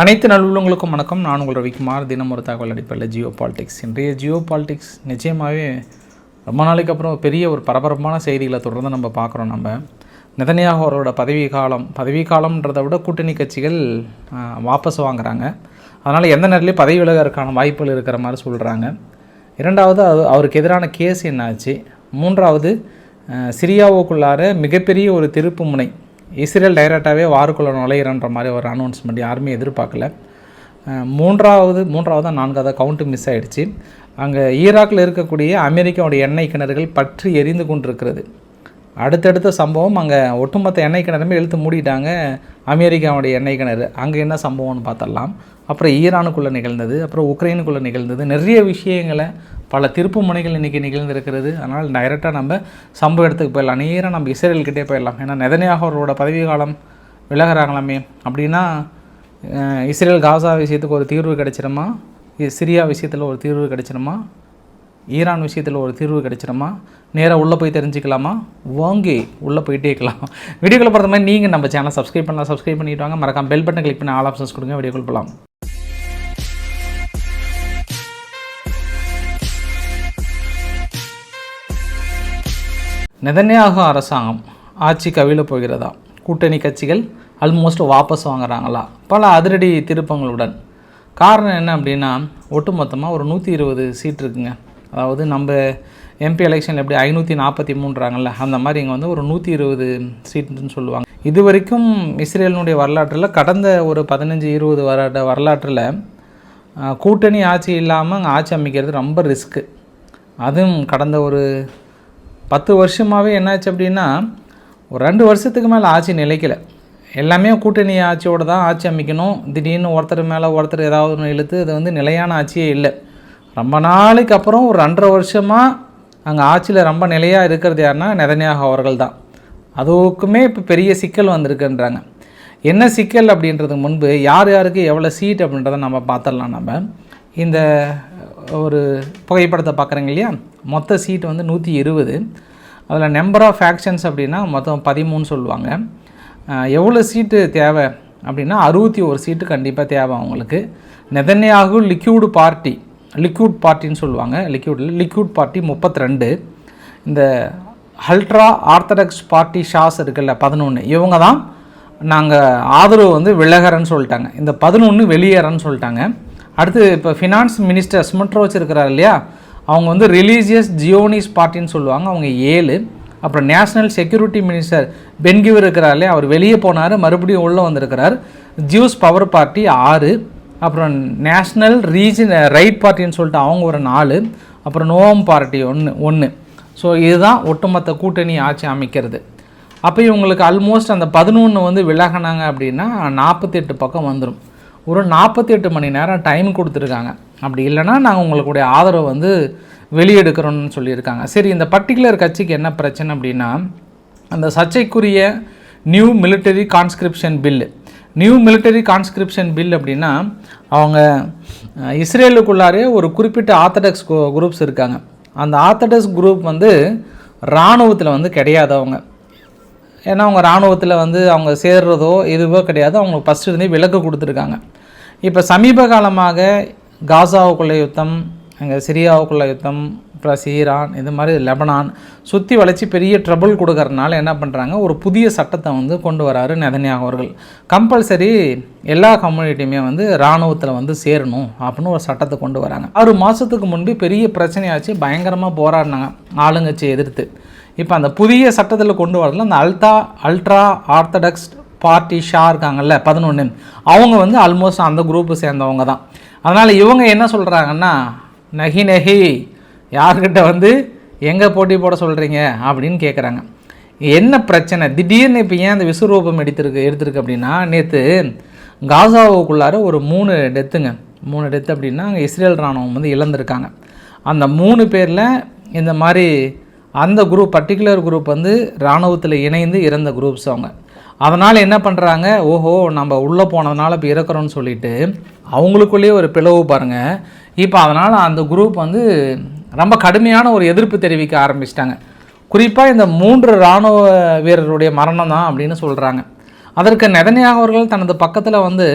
அனைத்து நல்லுள்ளங்களுக்கும் வணக்கம். நான் உங்கள் ரவிக்குமார். தினம் ஒரு தகவல் அடிப்படையில் ஜியோ பாலிடிக்ஸ். இன்றைய ஜியோ பாலிடிக்ஸ் நிச்சயமாகவே ரொம்ப நாளைக்கு அப்புறம் பெரிய ஒரு பரபரப்பான செய்திகளை தொடர்ந்து நம்ம பார்க்குறோம் நம்ம. நிதனியாக அவரோட பதவி காலம் பதவி காலம்ன்றதை விட கூட்டணி கட்சிகள் வாபஸ் வாங்குறாங்க. அதனால் எந்த நேரத்துலையும் பதவி விலகறதுக்கான வாய்ப்புகள் இருக்கிற மாதிரி சொல்கிறாங்க இரண்டாவது அது அவருக்கு எதிரான கேஸ் என்னாச்சு? மூன்றாவது சிரியாவுக்குள்ளார மிகப்பெரிய ஒரு திருப்பு முனை இஸ்ரேல் டைரெக்டாகவே வாருக்குள்ளே நுழையிறன்ற மாதிரி ஒரு அனௌன்ஸ்மெண்ட் யாருமே எதிர்பார்க்கல. மூன்றாவது மூன்றாவது நான்காவது கவுண்ட்டு மிஸ் ஆகிடுச்சு அங்கே ஈராக்கில் இருக்கக்கூடிய அமெரிக்காவுடைய எண்ணெய் கிணறுகள் பற்றி எரிந்து கொண்டிருக்கிறது. அடுத்தடுத்த சம்பவம் அங்கே ஒட்டுமொத்த எண்ணெய் கிணறுமே இழுத்து மூடிட்டாங்க அமெரிக்காவுடைய எண்ணெய் கிணறு. அங்கே என்ன சம்பவம்னு பார்த்தரலாம் அப்புறம் ஈரானுக்குள்ளே நிகழ்ந்தது அப்புறம் உக்ரைனுக்குள்ளே நிகழ்ந்தது. நிறைய விஷயங்களை பல திருப்பு முனைகள் இன்றைக்கி நிகழ்ந்திருக்கிறது. அதனால் டைரெக்டாக நம்ம சம்பவ இடத்துக்கு போயிடலாம். நேராக நம்ம இஸ்ரேல்கிட்டே போயிடலாம். ஏன்னா நெதனையாக அவரோட பதவி காலம் விலகிறாங்களாமே. அப்படின்னா இஸ்ரேல் காசா விஷயத்துக்கு ஒரு தீர்வு கிடைச்சிருமா? சிரியா விஷயத்தில் ஒரு தீர்வு கிடைச்சிருமா? ஈரான் விஷயத்தில் ஒரு தீர்வு கிடைச்சிருமா? நேராக உள்ளே போய் தெரிஞ்சுக்கலாமா? வாங்கி உள்ளே போயிட்டே இருக்கலாம். வீடியோக்குள்ள போகிற மாதிரி நீங்கள் நம்ம சேனல் சப்ஸ்கிரைப் பண்ணலாம். சப்ஸ்கிரைப் பண்ணிவிட்டு வாங்க. மறக்காம பெல் பட்டன் கிளிக் பண்ணி ஆல் ஆப்ஷன்ஸ் கொடுங்க. வீடியோக்குள்ள போகலாம். நெதன்யாகு அரசாங்கம் ஆட்சி கவிழ போகிறதா? கூட்டணி கட்சிகள் ஆல்மோஸ்ட் வாபஸ் வாங்குறாங்களா? பல அதிரடி திருப்பங்களுடன். காரணம் என்ன அப்படின்னா ஒட்டுமொத்தமாக ஒரு நூற்றி இருபது சீட் இருக்குங்க. அதாவது நம்ம எம்பி எலெக்ஷனில் எப்படி ஐநூற்றி நாற்பத்தி மூன்றாங்கல்ல அந்த மாதிரி இங்கே வந்து ஒரு நூற்றி இருபது சீட்டுன்னு சொல்லுவாங்க. இது வரைக்கும் இஸ்ரேலினுடைய வரலாற்றில் கடந்த ஒரு பதினஞ்சு இருபது வர வரலாற்றில் கூட்டணி ஆட்சி இல்லாமல் அங்கே ஆட்சி அமைக்கிறது ரொம்ப ரிஸ்க்கு அதுவும் கடந்த ஒரு பத்து வருஷமாகவே என்னாச்சு அப்படின்னா ஒரு ரெண்டு வருஷத்துக்கு மேலே ஆட்சி நிலைக்கல. எல்லாமே கூட்டணி ஆட்சியோடு தான் ஆட்சி அமைக்கணும். திடீர்னு ஒருத்தர் மேலே ஒருத்தர் ஏதாவது ஒன்று இழுத்து அது வந்து நிலையான ஆட்சியே இல்லை. ரொம்ப நாளைக்கு அப்புறம் ஒரு ரெண்டரை வருஷமாக அங்கே ஆட்சியில் ரொம்ப நிலையாக இருக்கிறது யாருன்னா நெதன்யாகு அவர்கள் தான். அதுக்குமே இப்போ பெரிய சிக்கல் வந்திருக்குன்றாங்க. என்ன சிக்கல் அப்படின்றதுக்கு முன்பு யார் யாருக்கு எவ்வளோ சீட் அப்படின்றத நம்ம பார்த்துடலாம் நம்ம. இந்த ஒரு புகைப்படத்தை பார்க்குறீங்க இல்லையா? மொத்த சீட் வந்து நூற்றி இருபது. அதில் நம்பர் ஆஃப் ஃபேக்ஷன்ஸ் அப்படின்னா மொத்தம் பதிமூணு சொல்லுவாங்க. எவ்வளோ சீட்டு தேவை அப்படின்னா அறுபத்தி ஒரு சீட்டு கண்டிப்பாக தேவை அவங்களுக்கு. நெதன்யாகு லிக்யூடு பார்ட்டி லிக்யூட் பார்ட்டின்னு சொல்லுவாங்க. லிக்யூடில் லிக்யூட் பார்ட்டி முப்பத்தி ரெண்டு இந்த அல்ட்ரா ஆர்த்தடாக்ஸ் பார்ட்டி ஷாஸ் இருக்குல்ல பதினொன்று இவங்க தான் நாங்கள் ஆதரவு வந்து விலகரன்னு சொல்லிட்டாங்க. இந்த பதினொன்று வெளியேறன்னு சொல்லிட்டாங்க. அடுத்து இப்போ ஃபினான்ஸ் மினிஸ்டர் ஸ்மிட்ரோச் இருக்கிறார் இல்லையா? அவங்க வந்து ரிலீஜியஸ் ஜியோனிஸ் பார்ட்டின்னு சொல்லுவாங்க அவங்க ஏழு. அப்புறம் நேஷனல் செக்யூரிட்டி மினிஸ்டர் பென்கிவர் இருக்கிறாரே அவர் வெளியே போனார் மறுபடியும் உள்ளே வந்திருக்கிறார். ஜியூஸ் பவர் பார்ட்டி ஆறு. அப்புறம் நேஷ்னல் ரீஜன் ரைட் பார்ட்டின்னு சொல்லிட்டு அவங்க ஒரு நாலு. அப்புறம் நோவம் பார்ட்டி ஒன்று ஒன்று ஸோ இதுதான் ஒட்டுமொத்த கூட்டணி ஆட்சி அமைக்கிறது. அப்போ இவங்களுக்கு ஆல்மோஸ்ட் அந்த பதினொன்று வந்து விலகினாங்க அப்படின்னா நாற்பத்தெட்டு பக்கம் வந்துடும் ஒரு நாற்பத்தெட்டு மணி நேரம் டைம் கொடுத்துருக்காங்க. அப்படி இல்லைன்னா நாங்கள் உங்களுடைய ஆதரவை வந்து வெளியெடுக்கிறோம்னு சொல்லியிருக்காங்க. சரி இந்த பர்டிகுலர் கட்சிக்கு என்ன பிரச்சனை அப்படின்னா அந்த சர்ச்சைக்குரிய new military conscription bill new military conscription bill அப்படின்னா அவங்க இஸ்ரேலுக்குள்ளாரே ஒரு குறிப்பிட்ட ஆர்த்தடாக்ஸ் குரூப்ஸ் இருக்காங்க. அந்த ஆர்த்தடாக்ஸ் குரூப் வந்து இராணுவத்தில் வந்து கிடையாது அவங்க. ஏன்னா அவங்க இராணுவத்தில் வந்து அவங்க சேர்றதோ எதுவோ கிடையாது. அவங்க ஃபஸ்ட்டு இருந்தே விலக்கு கொடுத்துருக்காங்க. இப்போ சமீப காலமாக காசாவுக்குள்ள யுத்தம் அங்கே சிரியாவுக்குள்ள யுத்தம் ப்ளஸ் ஈரான் இது மாதிரி லெபனான் சுற்றி வளைச்சி பெரிய ட்ரபிள் கொடுக்கறதுனால என்ன பண்ணுறாங்க ஒரு புதிய சட்டத்தை வந்து கொண்டு வராரு நெதன்யாகு அவர்கள். கம்பல்சரி எல்லா கம்யூனிட்டியுமே வந்து இராணுவத்தில் வந்து சேரணும் அப்படின்னு ஒரு சட்டத்தை கொண்டு வராங்க. ஆறு மாதத்துக்கு முன்பு பெரிய பிரச்சனையாச்சு பயங்கரமாக போராடினாங்க ஆளுங்கட்சியை எதிர்த்து. இப்போ அந்த புதிய சட்டத்தில் கொண்டு வரதுல அந்த அல்டா அல்ட்ரா ஆர்த்தடாக்ஸ் பார்ட்டி ஷா இருக்காங்கல்ல பதினொன்று அவங்க வந்து ஆல்மோஸ்ட் அந்த குரூப்பு சேர்ந்தவங்க தான் அதனால் இவங்க என்ன சொல்கிறாங்கன்னா நகி நகி யார்கிட்ட வந்து எங்கே போட்டி போட சொல்கிறீங்க அப்படின்னு கேட்குறாங்க என்ன பிரச்சனை? திடீர்னு இப்போ ஏன் அந்த விஸ்வரூபம் எடுத்திருக்கு எடுத்திருக்கு அப்படின்னா நேற்று காசாவுக்குள்ளார ஒரு மூணு டெத்துங்க. மூணு டெத்து அப்படின்னா அங்கே இஸ்ரேல் ராணுவம் வந்து இழந்திருக்காங்க. அந்த மூணு பேரில் இந்த மாதிரி அந்த குரூப் பர்டிகுலர் குரூப் வந்து இராணுவத்தில் இணைந்து இறந்த குரூப்ஸ் அவங்க. அதனால் என்ன பண்ணுறாங்க ஓஹோ நம்ம உள்ளே போனதுனால இப்போ இறக்குறோன்னு சொல்லிட்டு அவங்களுக்குள்ளேயே ஒரு பிளவு பாருங்கள் இப்போ அதனால் அந்த குரூப் வந்து ரொம்ப கடுமையான ஒரு எதிர்ப்பு தெரிவிக்க ஆரம்பிச்சிட்டாங்க. குறிப்பாக இந்த மூன்று இராணுவ வீரருடைய மரணம் தான் அப்படின்னு சொல்கிறாங்க அதற்கு நெதனியாக அவர்கள் தனது பக்கத்தில் வந்து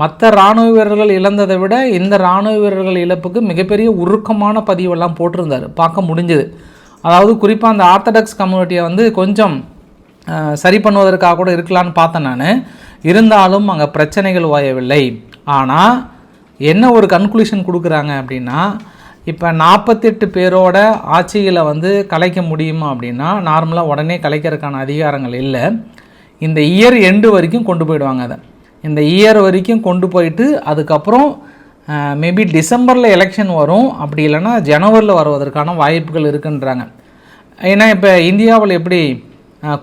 மற்ற இராணுவ வீரர்கள் இழந்ததை விட இந்த இராணுவ வீரர்கள் இழப்புக்கு மிகப்பெரிய உருக்கமான பதிவெல்லாம் போட்டிருந்தார். பார்க்க முடிஞ்சது. அதாவது குறிப்பாக அந்த ஆர்த்தடாக்ஸ் கம்யூனிட்டியை வந்து கொஞ்சம் சரி பண்ணுவதற்காக கூட இருக்கலான்னு பார்த்தேன் நான். இருந்தாலும் அங்கே பிரச்சனைகள் ஓயவில்லை. ஆனால் என்ன ஒரு கன்க்ளூஷன் கொடுக்குறாங்க அப்படின்னா இப்போ நாற்பத்தெட்டு பேரோட ஆட்சிகளை வந்து கலைக்க முடியுமா அப்படின்னா நார்மலாக உடனே கலைக்கிறதுக்கான அதிகாரங்கள் இல்லை. இந்த இயர் எண்டு வரைக்கும் கொண்டு போயிடுவாங்க அதை. இந்த இயர் வரைக்கும் கொண்டு போயிட்டு அதுக்கப்புறம் மேபி டிசம்பரில் எலெக்ஷன் வரும். அப்படி இல்லைன்னா ஜனவரியில் வருவதற்கான வாய்ப்புகள் இருக்குன்றாங்க. ஏன்னா இப்போ இந்தியாவில் எப்படி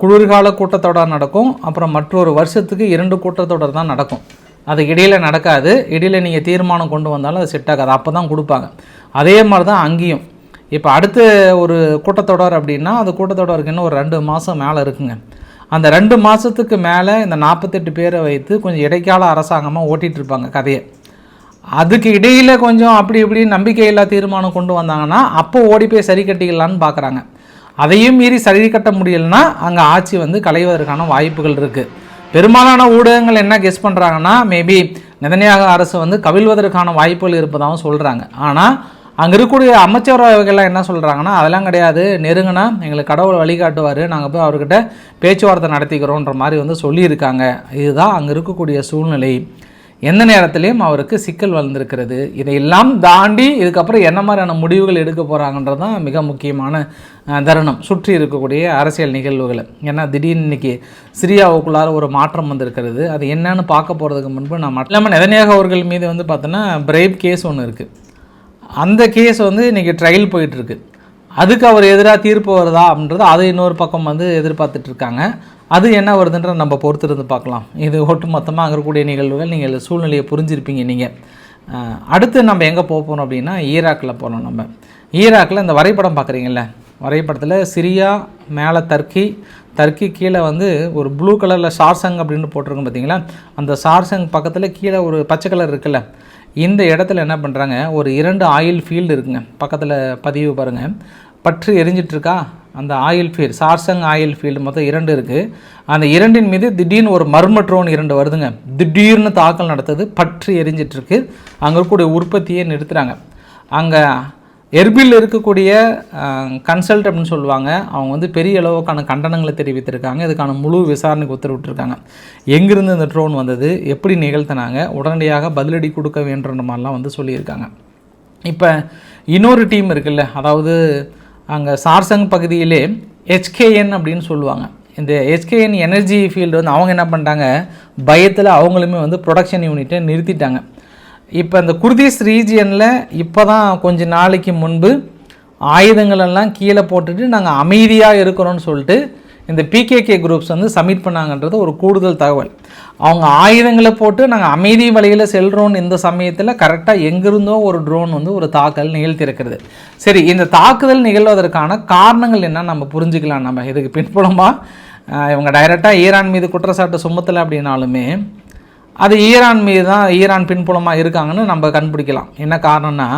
குளிர்கால கூட்டத்தொடர் நடக்கும். அப்புறம் மற்றொரு வருஷத்துக்கு இரண்டு கூட்டத்தொடர் தான் நடக்கும். அது இடையில் நடக்காது. இடையில் நீங்கள் தீர்மானம் கொண்டு வந்தாலும் அது செட் ஆகாது. அப்போ தான் கொடுப்பாங்க. அதே மாதிரி தான் அங்கேயும். இப்போ அடுத்த ஒரு கூட்டத்தொடர் அப்படின்னா அந்த கூட்டத்தொடருக்கு இன்னும் ஒரு ரெண்டு மாதம் மேலே இருக்குங்க. அந்த ரெண்டு மாதத்துக்கு மேலே இந்த நாற்பத்தெட்டு பேரை வைத்து கொஞ்சம் இடைக்கால அரசாங்கமாக ஓட்டிகிட்டு இருப்பாங்க கதையை. அதுக்கு இடையில் கொஞ்சம் அப்படி இப்படி நம்பிக்கையில்லா தீர்மானம் கொண்டு வந்தாங்கன்னா அப்போ ஓடி போய் சரி கட்டிக்கலான்னு பார்க்குறாங்க அதையும் மீறி சரி கட்ட முடியலன்னா அங்கே ஆட்சி வந்து கலைவதற்கான வாய்ப்புகள் இருக்குது பெரும்பாலான ஊடகங்கள் என்ன கெஸ் பண்ணுறாங்கன்னா மேபி நிதனியாக அரசு வந்து கவிழ்வதற்கான வாய்ப்புகள் இருப்பதாகவும் சொல்கிறாங்க ஆனால் அங்கே இருக்கக்கூடிய அமைச்சரவைகள்லாம் என்ன சொல்கிறாங்கன்னா அதெல்லாம் கிடையாது. நெருங்கினா எங்களுக்கு கடவுள் வழிகாட்டுவார். நாங்கள் போய் அவர்கிட்ட பேச்சுவார்த்தை நடத்திக்கிறோன்ற மாதிரி வந்து சொல்லியிருக்காங்க. இதுதான் அங்கே இருக்கக்கூடிய சூழ்நிலை. எந்த நேரத்திலையும் அவருக்கு சிக்கல் வளர்ந்துருக்கிறது. இதையெல்லாம் தாண்டி இதுக்கப்புறம் என்ன மாதிரியான முடிவுகள் எடுக்க போகிறாங்கன்றது தான் மிக முக்கியமான தருணம். சுற்றி இருக்கக்கூடிய அரசியல் நிகழ்வுகள். ஏன்னா திடீர்னு இன்னைக்கு சிரியாவுக்குள்ளார ஒரு மாற்றம் வந்திருக்கிறது. அது என்னன்னு பார்க்க போகிறதுக்கு முன்பு நான் மட்டும் இல்லாமல் நெதன்யாகு அவர்கள் மீது வந்து பார்த்தோன்னா பிரைப் கேஸ் ஒன்று இருக்குது அந்த கேஸ் வந்து இன்றைக்கி ட்ரையல் போயிட்டுருக்கு அதுக்கு அவர் எதிராக தீர்ப்பு வருதா அப்படின்றது அது இன்னொரு பக்கம் வந்து எதிர்பார்த்துட்ருக்காங்க அது என்ன வருதுன்ற நம்ம பொறுத்திருந்து பார்க்கலாம். இது ஒட்டு மொத்தமாக அங்கே இருக்கக்கூடிய நிகழ்வுகள் நீங்கள் சூழ்நிலையை புரிஞ்சிருப்பீங்க நீங்கள் அடுத்து நம்ம எங்கே போக போகிறோம் அப்படின்னா ஈராக்கில் போகிறோம் நம்ம. ஈராக்கில் இந்த வரைபடம் பார்க்குறீங்கள வரைபடத்தில் சிரியா மேலே தர்க்கி தர்க்கி கீழே வந்து ஒரு ப்ளூ கலரில் சார்சங் அப்படின்னு போட்டிருக்கோம் பார்த்தீங்களா? அந்த சார்சங் பக்கத்தில் கீழே ஒரு பச்சை கலர் இருக்குல்ல? இந்த இடத்துல என்ன பண்ணுறாங்க ஒரு இரண்டு ஆயில் ஃபீல்டு இருக்குங்க. பக்கத்தில் பதிவு பாருங்கள் பற்று எரிஞ்சிட்டு இருக்கா அந்த ஆயில் ஃபீல்டு சார்சங் ஆயில் ஃபீல்டு மொத்தம் இரண்டு இருக்குது அந்த இரண்டின் மீது திடீர்னு ஒரு மர்ம ட்ரோன் இரண்டு வருதுங்க. திடீர்னு தாக்கல் நடத்துது பற்று எரிஞ்சிட்ருக்கு அங்கே இருக்கக்கூடிய உற்பத்தியை நிறுத்துகிறாங்க அங்கே எர்பில் இருக்கக்கூடிய கன்சல்ட் அப்படின்னு சொல்லுவாங்க. அவங்க வந்து பெரிய அளவுக்கான கண்டனங்களை தெரிவித்திருக்காங்க. இதுக்கான முழு விசாரணைக்கு உத்தரவிட்டிருக்காங்க. எங்கேருந்து இந்த ட்ரோன் வந்தது? எப்படி நிகழ்த்தினாங்க? உடனடியாக பதிலடி கொடுக்க வேண்டுன்ற மாதிரிலாம் வந்து சொல்லியிருக்காங்க. இப்போ இன்னொரு டீம் இருக்குல்ல அதாவது அங்கே சார்சங் பகுதியிலே ஹெச்கேஎன் அப்படின்னு சொல்லுவாங்க. இந்த ஹெச்கேஎன் எனர்ஜி ஃபீல்டு வந்து அவங்க என்ன பண்ணிட்டாங்க? பயத்தில் அவங்களுமே வந்து ப்ரொடக்ஷன் யூனிட்டை நிறுத்திட்டாங்க. இப்போ இந்த குர்திஸ் ரீஜியனில் இப்போ தான் கொஞ்ச நாளைக்கு முன்பு ஆயுதங்களெல்லாம் கீழே போட்டுட்டு நாங்கள் அமைதியாக இருக்கிறோன்னு சொல்லிட்டு இந்த பிகேகே குரூப்ஸ் வந்து சப்மிட் பண்ணாங்கன்றது ஒரு கூடுதல் தகவல். அவங்க ஆயுதங்களை போட்டு நாங்கள் அமைதி வழியில் செல்கிறோன்னு இந்த சமயத்தில் கரெக்டாக எங்கிருந்தோ ஒரு ட்ரோன் வந்து ஒரு தாக்கல் நிகழ்த்தியிருக்கிறது சரி இந்த தாக்குதல் நிகழ்வதற்கான காரணங்கள் என்ன நம்ம புரிஞ்சுக்கலாம். நம்ம இதுக்கு பின்புலமாக இவங்க டைரெக்டாக ஈரான் மீது குற்றச்சாட்டு சுமத்தலை அப்படின்னாலுமே அது ஈரான் மீது தான் ஈரான் பின்புலமாக இருக்காங்கன்னு நம்ம கண்டுபிடிக்கலாம். என்ன காரணம்னா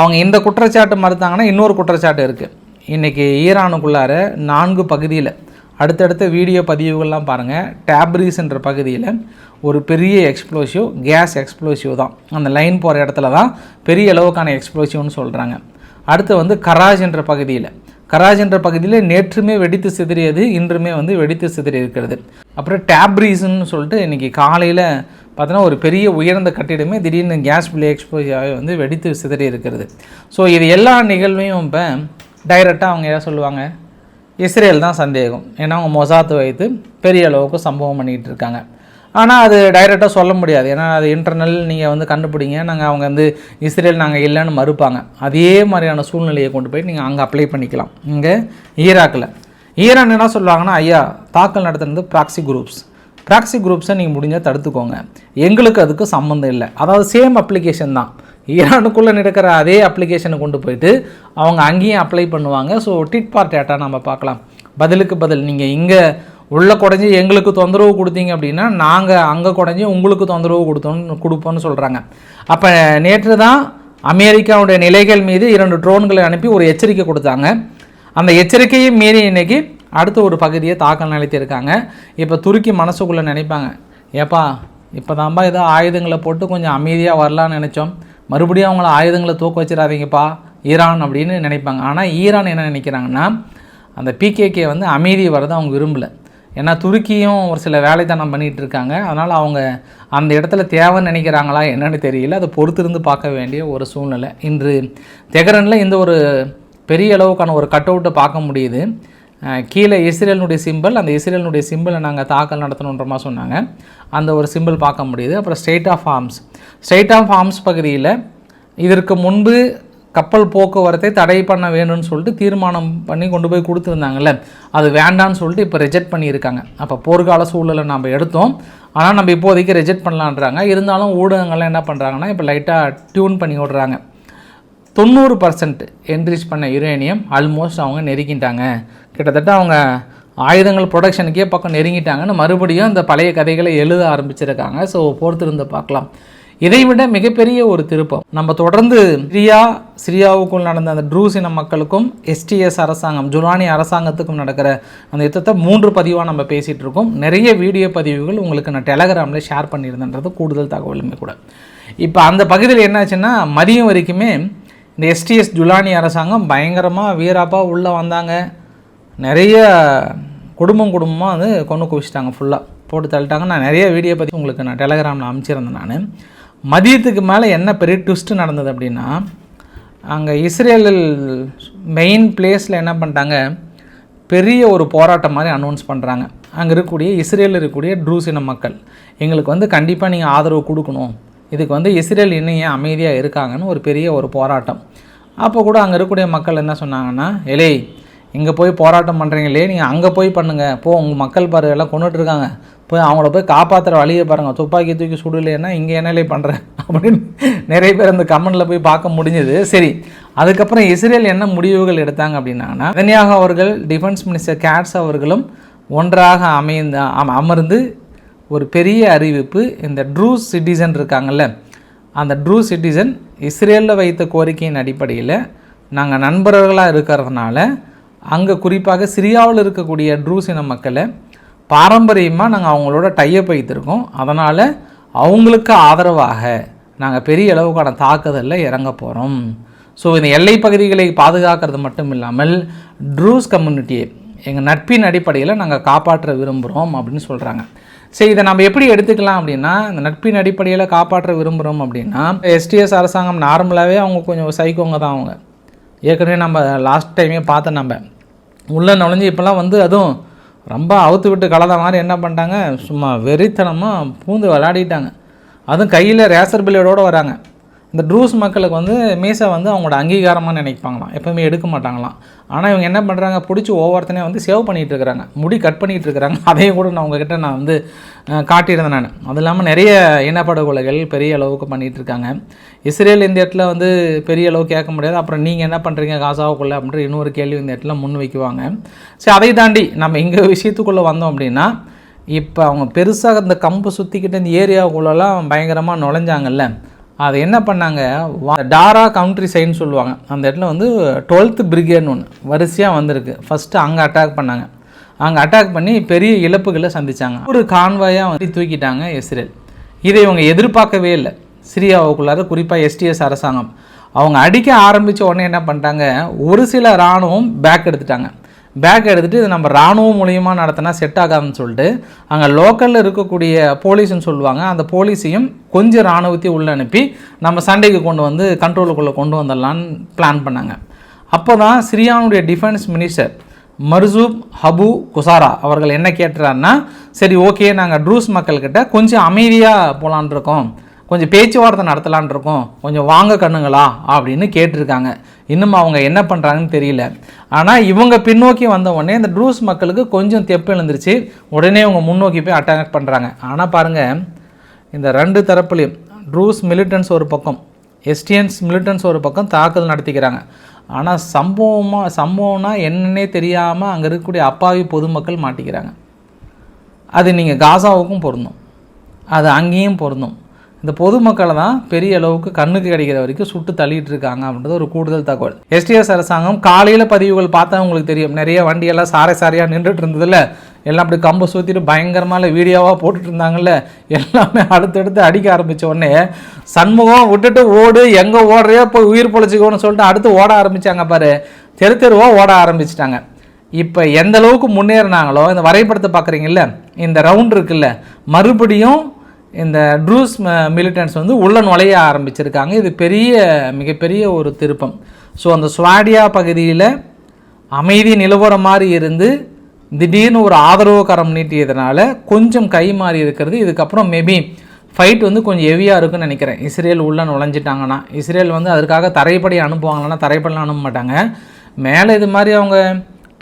அவங்க இந்த குற்றச்சாட்டு மறுத்தாங்கன்னா இன்னொரு குற்றச்சாட்டு இருக்குது இன்றைக்கி ஈரானுக்குள்ளார நான்கு பகுதியில் அடுத்தடுத்த வீடியோ பதிவுகள்லாம் பாருங்கள் டேப்ரீஸ் என்ற பகுதியில் ஒரு பெரிய எக்ஸ்ப்ளோசிவ் கேஸ் எக்ஸ்ப்ளோசிவ் தான். அந்த லைன் போகிற இடத்துல தான் பெரிய அளவுக்கான எக்ஸ்ப்ளோசிவ்னு சொல்கிறாங்க அடுத்து வந்து கராஜ் என்ற பகுதியில். கராஜ் என்ற பகுதியில் நேற்றுமே வெடித்து சிதறியது இன்றுமே வந்து வெடித்து சிதறி இருக்கிறது. அப்புறம் டேப்ரீஸ்ன்னு சொல்லிட்டு இன்றைக்கி காலையில் பார்த்தோன்னா ஒரு பெரிய உயர்ந்த கட்டிடமே திடீர்னு கேஸ் பிளே எக்ஸ்போஸாகவே வந்து வெடித்து சிதறி இருக்கிறது. ஸோ இது எல்லா நிகழ்வையும் இப்போ டைரெக்டாக அவங்க என்ன சொல்லுவாங்க? இஸ்ரேல் தான் சந்தேகம். ஏன்னா அவங்க மொசாத்து வைத்து பெரிய அளவுக்கு சம்பவம் பண்ணிக்கிட்டு இருக்காங்க. ஆனால் அது டைரெக்டாக சொல்ல முடியாது. ஏன்னா அது இன்டர்னல் நீங்கள் வந்து கண்டுபிடிங்க. நாங்கள் அவங்க வந்து இஸ்ரேல் நாங்கள் இல்லைன்னு மறுப்பாங்க. அதே மாதிரியான சூழ்நிலையை கொண்டு போய் நீங்கள் அங்கே அப்ளை பண்ணிக்கலாம். இங்கே ஈராக்கில் ஈரான் என்ன சொல்லுவாங்கன்னா ஐயா தாக்கல் நடத்துனது ப்ராக்சி குரூப்ஸ் ப்ராக்சி குரூப்ஸை நீங்கள் முடிஞ்சால் தடுத்துக்கோங்க. எங்களுக்கு அதுக்கு சம்மந்தம் இல்லை. அதாவது சேம் அப்ளிகேஷன் தான். ஈரானுக்குள்ளே நடக்கிற அதே அப்ளிகேஷனை கொண்டு போயிட்டு அவங்க அங்கேயும் அப்ளை பண்ணுவாங்க. ஸோ டிட் பார்ட் டேட்டா நம்ம பார்க்கலாம். பதிலுக்கு பதில் நீங்கள் இங்கே உள்ளே குடஞ்சி எங்களுக்கு தொந்தரவு கொடுத்தீங்க அப்படின்னா நாங்கள் அங்கே குடஞ்சி உங்களுக்கு தொந்தரவு கொடுத்தோன்னு கொடுப்போம்னு சொல்கிறாங்க அப்போ நேற்று தான் அமெரிக்காவுடைய நிலைகள் மீது இரண்டு ட்ரோன்களை அனுப்பி ஒரு எச்சரிக்கை கொடுத்தாங்க. அந்த எச்சரிக்கையும் மீறி இன்னைக்கு அடுத்த ஒரு பகுதியை தாக்கல் நடத்தியிருக்காங்க இப்போ துருக்கி மனசுக்குள்ளே நினைப்பாங்க. ஏப்பா இப்போ தான்ப்பா ஏதோ ஆயுதங்களை போட்டு கொஞ்சம் அமைதியாக வரலான்னு நினச்சோம். மறுபடியும் அவங்கள ஆயுதங்களை தூக்க வச்சிடாதீங்கப்பா ஈரான் அப்படின்னு நினைப்பாங்க. ஆனால் ஈரான் என்ன நினைக்கிறாங்கன்னா அந்த பிகேகே வந்து அமைதி வரதை அவங்க விரும்பலை. ஏன்னா துருக்கியும் ஒரு சில வேலைத்தனம் பண்ணிகிட்டு இருக்காங்க. அதனால் அவங்க அந்த இடத்துல தேவைன்னு நினைக்கிறாங்களா என்னென்னு தெரியல. அதை பொறுத்திருந்து பார்க்க வேண்டிய ஒரு சூழ்நிலை. இன்று தெஹரனில் இந்த ஒரு பெரிய அளவுக்கான ஒரு கட் அவுட்டை பார்க்க முடியுது. கீழே இஸ்ரேலினுடைய சிம்பிள் அந்த இஸ்ரேலினுடைய சிம்பிளை நாங்கள் தாக்கல் நடத்தணுன்ற மாதிரி சொன்னாங்க. அந்த ஒரு சிம்பிள் பார்க்க முடியுது. அப்புறம் state of arms state of arms பகுதியில் இதற்கு முன்பு கப்பல் போக்குவரத்தை தடை பண்ண வேணும்னு சொல்லிட்டு தீர்மானம் பண்ணி கொண்டு போய் கொடுத்துருந்தாங்கல்ல. அது வேண்டான்னு சொல்லிட்டு இப்போ ரிஜெக்ட் பண்ணியிருக்காங்க. அப்போ போர்க்கால சூழலை நம்ம எடுத்தோம். ஆனால் நம்ம இப்போதைக்கு ரிஜெக்ட் பண்ணலான்றாங்க. இருந்தாலும் ஊடகங்கள்லாம் என்ன பண்ணுறாங்கன்னா இப்போ லைட்டாக டியூன் பண்ணி விடுறாங்க தொண்ணூறு பர்சன்ட் என்ரிச் பண்ண யுரேனியம் ஆல்மோஸ்ட் அவங்க நெருங்கிட்டாங்க. கிட்டத்தட்ட அவங்க ஆயுதங்கள் ப்ரொடக்ஷனுக்கே பக்கம் நெருங்கிட்டாங்கன்னு மறுபடியும் அந்த பழைய கதைகளை எழுத ஆரம்பிச்சிருக்காங்க. ஸோ பொறுத்திருந்து பார்க்கலாம். இதை விட மிகப்பெரிய ஒரு திருப்பம். நம்ம தொடர்ந்து சிரியா சிரியாவுக்குள் நடந்த அந்த ட்ரூஸ் இன மக்களுக்கும் எஸ்டிஎஸ் அரசாங்கம் ஜுலானி அரசாங்கத்துக்கும் நடக்கிற அந்த யுத்தத்தை மூன்று பதிவாக நம்ம பேசிகிட்டு இருக்கோம். நிறைய வீடியோ பதிவுகள் உங்களுக்கு நான் டெலகிராமில் ஷேர் பண்ணியிருந்தேன்றது கூடுதல் தகவலுமே கூட. இப்போ அந்த பகுதியில் என்னாச்சுன்னா மதியம் வரைக்குமே இந்த எஸ்டிஎஸ் ஜுலானி அரசாங்கம் பயங்கரமாக வீராப்பாக உள்ளே வந்தாங்க. நிறைய குடும்பம் குடும்பமாக வந்து கொண்டு குவிச்சிட்டாங்க ஃபுல்லாக போட்டு தள்ளிட்டாங்க. நான் நிறைய வீடியோ பற்றி உங்களுக்கு நான் டெலகிராமில் அமைச்சிருந்தேன் நான். மதியத்துக்கு மேலே என்ன பெரிய ட்விஸ்ட்டு நடந்தது அப்படின்னா அங்கே இஸ்ரேலில் மெயின் பிளேஸில் என்ன பண்ணிட்டாங்க? பெரிய ஒரு போராட்டம் மாதிரி அனௌன்ஸ் பண்ணுறாங்க அங்கே இருக்கக்கூடிய இஸ்ரேலில் இருக்கக்கூடிய ட்ரூசின மக்கள். எங்களுக்கு வந்து கண்டிப்பாக நீங்கள் ஆதரவு கொடுக்கணும். இதுக்கு வந்து இஸ்ரேல் இன்னும் ஏன் அமைதியாக இருக்காங்கன்னு ஒரு பெரிய ஒரு போராட்டம். அப்போ கூட அங்கே இருக்கக்கூடிய மக்கள் என்ன சொன்னாங்கன்னா எலே இங்கே போய் போராட்டம் பண்ணுறீங்களே நீங்கள் அங்கே போய் பண்ணுங்கள் போ உங்கள் மக்கள் பாரு எல்லாம் போய் அவங்கள போய் காப்பாற்றுற வழியை பாருங்கள் துப்பாக்கி தூக்கி சுடலைன்னா இங்கே என்னலே பண்ணுறேன் அப்படின்னு நிறைய பேர் அந்த கமெண்டில் போய் பார்க்க முடிஞ்சது. சரி அதுக்கப்புறம் இஸ்ரேல் என்ன முடிவுகள் எடுத்தாங்க அப்படின்னாங்கன்னா நெதன்யாகு அவர்கள் டிஃபென்ஸ் மினிஸ்டர் கேட்ஸ் அவர்களும் ஒன்றாக அமைந்த அம- அமர்ந்து ஒரு பெரிய அறிவிப்பு இந்த ட்ரூஸ் சிட்டிசன் இருக்காங்கல்ல அந்த ட்ரூ சிட்டிசன் இஸ்ரேலில் வைத்த கோரிக்கையின் அடிப்படையில் நாங்கள் நண்பர்களாக இருக்கிறதுனால அங்கே குறிப்பாக சிரியாவில் இருக்கக்கூடிய ட்ரூஸ் இன மக்களை பாரம்பரியமாக நாங்கள் அவங்களோட டையப் வைத்திருக்கோம். அதனால் அவங்களுக்கு ஆதரவாக நாங்கள் பெரிய அளவுக்கான தாக்குதலில் இறங்க போகிறோம் ஸோ இந்த எல்லை பகுதிகளை பாதுகாக்கிறது மட்டும் இல்லாமல் ட்ரூஸ் கம்யூனிட்டியை எங்கள் நட்பின் அடிப்படையில் நாங்கள் காப்பாற்ற விரும்புகிறோம் அப்படின்னு சொல்கிறாங்க சரி இதை நம்ம எப்படி எடுத்துக்கலாம் அப்படின்னா இந்த நட்பின் அடிப்படையில் காப்பாற்ற விரும்புகிறோம் அப்படின்னா எஸ்டிஎஸ் அரசாங்கம் நார்மலாகவே அவங்க கொஞ்சம் சைக்கோங்க தான் அவங்க. ஏற்கனவே நம்ம லாஸ்ட் டைமே பார்த்தோம் நம்ம. உள்ளே நுழைஞ்சு இப்போல்லாம் வந்து அதுவும் ரொம்ப அவுத்து விட்டு கலந்த மாதிரி என்ன பண்ணிட்டாங்க சும்மா வெறித்தனமாக பூந்து விளையாடிட்டாங்க. அதுவும் கையில் ரேசர் பில்லேடோடு வராங்க. இந்த ட்ரூஸ் மக்களுக்கு வந்து மீசை வந்து அவங்களோட அங்கீகாரமாக நினைப்பாங்களாம். எப்பவுமே எடுக்க மாட்டாங்களாம். ஆனால் இவங்க என்ன பண்ணுறாங்க பிடிச்சி ஒவ்வொருத்தனே வந்து சேவ் பண்ணிகிட்டு இருக்கிறாங்க. முடி கட் பண்ணிகிட்டு இருக்கிறாங்க. அதையும் கூட நான் உங்ககிட்ட நான் வந்து காட்டியிருந்தேன் நான். அது இல்லாமல் நிறைய இனப்படுகொலைகள் பெரிய அளவுக்கு பண்ணிகிட்டு இருக்காங்க. இஸ்ரேல் இந்த இடத்துல வந்து பெரிய அளவு கேட்க முடியாது. அப்புறம் நீங்கள் என்ன பண்ணுறீங்க காசாவுக்குள்ளே அப்படின்ற இன்னொரு கேள்வி இந்த இடத்துல முன் வைக்குவாங்க. சரி அதை தாண்டி நம்ம இங்கே விஷயத்துக்குள்ளே வந்தோம் அப்படின்னா இப்போ அவங்க பெருசாக இந்த கம்பு சுற்றிக்கிட்டு இந்த ஏரியாவுக்குள்ளெல்லாம் பயங்கரமாக நுழைஞ்சாங்கல்ல. அது என்ன பண்ணாங்க? டாரா கவுண்ட்ரி சைடுன்னு சொல்லுவாங்க. அந்த இடத்துல வந்து டுவெல்த்து பிரிகேட்னு ஒன்று வரிசையாக வந்திருக்கு. ஃபஸ்ட்டு அங்கே அட்டாக் பண்ணாங்க. அங்கே அட்டாக் பண்ணி பெரிய இழப்புகளை சந்திச்சாங்க. ஒரு கான்வாயாக வந்து தூக்கிட்டாங்க இஸ்ரேல். இதை இவங்க எதிர்பார்க்கவே இல்லை. சிரியாவுக்குள்ளார குறிப்பாக எஸ்டிஎஸ் அரசாங்கம். அவங்க அடிக்க ஆரம்பித்த உடனே என்ன பண்ணிட்டாங்க? ஒரு சில இராணுவம் பேக் எடுத்துட்டாங்க. பேக் எடுத்துகிட்டு இது நம்ம இராணுவ மூலியமாக நடத்தினா செட் ஆகாதுன்னு சொல்லிட்டு அங்கே லோக்கலில் இருக்கக்கூடிய போலீஸ்னு சொல்லுவாங்க. அந்த போலீஸையும் கொஞ்சம் இராணுவத்தையும் உள்ளே அனுப்பி நம்ம சண்டைக்கு கொண்டு வந்து கண்ட்ரோலுக்குள்ளே கொண்டு வந்துடலான்னு பிளான் பண்ணாங்க. அப்போ தான் சிரியானுடைய டிஃபென்ஸ் மினிஸ்டர் மர்சூப் ஹபு குசாரா அவர்கள் என்ன கேட்டுறாருன்னா சரி ஓகே நாங்கள் ட்ரூஸ் மக்கள்கிட்ட கொஞ்சம் அமைதியாக போகலான் இருக்கோம். கொஞ்சம் பேச்சுவார்த்தை நடத்தலான் இருக்கோம். கொஞ்சம் வாங்க கண்ணுங்களா? அப்படின்னு கேட்டிருக்காங்க. இன்னும் அவங்க என்ன பண்ணுறாங்கன்னு தெரியல. ஆனால் இவங்க பின்னோக்கி வந்த உடனே இந்த ட்ரூஸ் மக்களுக்கு கொஞ்சம் தெப்பு எழுந்துருச்சு. உடனே அவங்க முன்னோக்கி போய் அட்டாக் பண்ணுறாங்க ஆனால் பாருங்கள் இந்த ரெண்டு தரப்புலையும் ட்ரூஸ் மிலிட்டன்ஸ் ஒரு பக்கம் எஸ்டியன்ஸ் மிலிட்டன்ஸ் ஒரு பக்கம் தாக்குதல் நடத்திக்கிறாங்க. ஆனால் சம்பவமாக சம்பவம்னா என்னன்னே தெரியாமல் அங்கே இருக்கக்கூடிய அப்பாவி பொதுமக்கள் மாட்டிக்கிறாங்க. அது நீங்கள் காசாவுக்கும் பொருந்தும். அது அங்கேயும் பொருந்தும். இந்த பொதுமக்களை தான் பெரிய அளவுக்கு கண்ணுக்கு கிடைக்கிற வரைக்கும் சுட்டு தள்ளிட்டு இருக்காங்க அப்படின்றது ஒரு கூடுதல் தகவல். எஸ்டிஎஸ் அரசாங்கம் காலையில் பதிவுகள் பார்த்தா உங்களுக்கு தெரியும். நிறைய வண்டியெல்லாம் சாரை சாரையாக நின்றுட்டு இருந்ததில்ல எல்லாம் அப்படி கம்பை சுற்றிட்டு பயங்கரமான வீடியோவாக போட்டுட்டு இருந்தாங்கல்ல எல்லாமே அடுத்தடுத்து அடிக்க ஆரம்பித்த உடனே சண்முகம் விட்டுட்டு ஓடு எங்கே ஓடுறையோ போய் உயிர் பொழைச்சிக்கோன்னு சொல்லிட்டு அடுத்து ஓட ஆரம்பித்தாங்க பாரு. தெரு தெருவாக ஓட ஆரம்பிச்சிட்டாங்க. இப்போ எந்த அளவுக்கு முன்னேறினாங்களோ இந்த வரைபடத்தை பார்க்குறீங்கல்ல இந்த ரவுண்ட் இருக்குல்ல மறுபடியும் இந்த ட்ரூஸ் மிலிட்டன்ஸ் வந்து உள்ள நுழைய ஆரம்பிச்சிருக்காங்க. இது பெரிய மிகப்பெரிய ஒரு திருப்பம். ஸோ அந்த ஸ்வாடியா பகுதியில் அமைதி நிலவர மாதிரி இருந்து திடீர்னு ஒரு ஆதரவு கரம் நீட்டியதுனால கொஞ்சம் கை மாறி இருக்கிறது. இதுக்கப்புறம் மேபி ஃபைட் வந்து கொஞ்சம் ஹெவியாக இருக்குன்னு நினைக்கிறேன். இஸ்ரேல் உள்ளே நுழைஞ்சிட்டாங்கன்னா. இஸ்ரேல் வந்து அதற்காக தரைப்படை அனுப்புவாங்கன்னா தரைப்படலாம் அனுப்ப மாட்டாங்க. மேலே இது மாதிரி அவங்க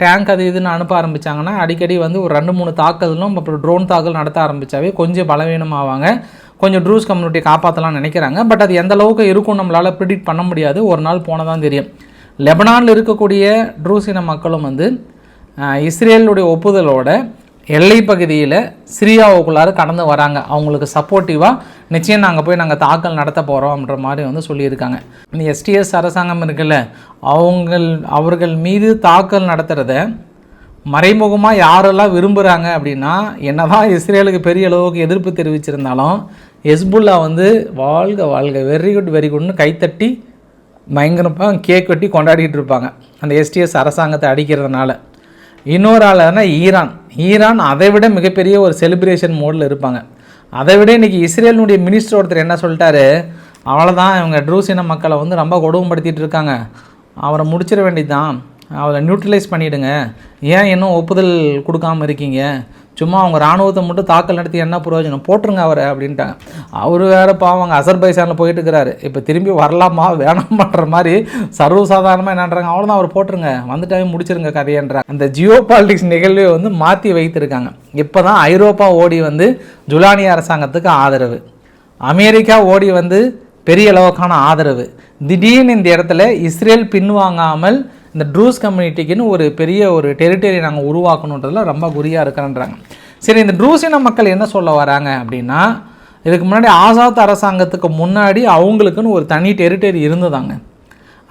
டேங்க் அது இதுன்னு அனுப்ப ஆரம்பித்தாங்கன்னா அடிக்கடி வந்து ஒரு ரெண்டு மூணு தாக்குதலும் அப்புறம் ட்ரோன் தாக்குதல் நடத்த ஆரம்பித்தாவே கொஞ்சம் பலவீனமாவாங்க. கொஞ்சம் ட்ரூஸ் கம்யூனிட்டியை காப்பாற்றலாம் நினைக்கிறாங்க. பட் அது எந்த அளவுக்கு இருக்கும் நம்மளால் ப்ரிடிக்ட் பண்ண முடியாது. ஒரு நாள் போனதான் தெரியும். லெபனானில் இருக்கக்கூடிய ட்ரூஸ் இன மக்களும் வந்து இஸ்ரேலுடைய ஒப்புதலோட எல்லை பகுதியில் சிரியாவுக்குள்ளார கடந்து வராங்க. அவங்களுக்கு சப்போர்ட்டிவாக நிச்சயம் நாங்கள் போய் நாங்கள் தாக்கல் நடத்த போகிறோம்ன்ற மாதிரி வந்து சொல்லியிருக்காங்க. இந்த எஸ்டிஎஸ் அரசாங்கம் இருக்குல்ல அவங்கள் அவர்கள் மீது தாக்கல் நடத்துகிறத மறைமுகமாக யாரெல்லாம் விரும்புகிறாங்க அப்படின்னா என்னதான் இஸ்ரேலுக்கு பெரிய அளவுக்கு எதிர்ப்பு தெரிவிச்சிருந்தாலும் எஸ்புல்லா வந்து வாழ்க வாழ்க வெரி குட் வெரி குட்னு கைத்தட்டி பயங்கரமாக கேக் வெட்டி கொண்டாடிட்டு இருப்பாங்க. அந்த எஸ்டிஎஸ் அரசாங்கத்தை அடிக்கிறதுனால. இன்னொரு ஆளுனா ஈரான். ஈரான் அதை விட மிகப்பெரிய ஒரு செலிப்ரேஷன் மோடில் இருப்பாங்க. அதை விட இன்றைக்கி இஸ்ரேலினுடைய மினிஸ்டர் ஒருத்தர் என்ன சொல்லிட்டாரு? அவ்வளோதான் இவங்க ட்ரூசின மக்களை வந்து ரொம்ப கொடுமைப்படுத்திட்டு இருக்காங்க. அவரை முடிச்சிட வேண்டியது தான் அவரை நியூட்ரலைஸ் பண்ணிவிடுங்க ஏன் இன்னும் ஒப்புதல் கொடுக்காம இருக்கீங்க? சும்மா அவங்க இராணுவத்தை மட்டும் தாக்கல் நடத்தி என்ன பிரயோஜனம்? போட்டுருங்க அவரை அப்படின்ட்டாங்க. அவர் வேற பாவம் அசர்பைசானில் போயிட்டு இருக்கிறாரு இப்போ திரும்பி வரலாமா வேணாமான்ற மாதிரி சர்வசாதாரணமாக என்னன்றாங்க அவ்வளோதான் அவர் போட்டுருங்க. வந்துட்டாவே முடிச்சிருங்க கதையன்றாங்க அந்த ஜியோ பாலிட்டிக்ஸ் நிகழ்வை வந்து மாற்றி வைத்திருக்காங்க. இப்போ தான் ஐரோப்பா ஓடி வந்து ஜுலானி அரசாங்கத்துக்கு ஆதரவு. அமெரிக்கா ஓடி வந்து பெரிய அளவுக்கான ஆதரவு. திடீர்னு இந்த இடத்துல இஸ்ரேல் பின்வாங்காமல் இந்த ட்ரூஸ் கம்யூனிட்டிக்குன்னு ஒரு பெரிய ஒரு டெரிட்டரி நாங்கள் உருவாக்கணுன்றதுல ரொம்ப குறியாக இருக்கிறன்றாங்க சரி இந்த ட்ரூசின மக்கள் என்ன சொல்ல வராங்க அப்படின்னா இதுக்கு முன்னாடி ஆசாத் அரசாங்கத்துக்கு முன்னாடி அவங்களுக்குன்னு ஒரு தனி டெரிட்டரி இருந்ததாங்க.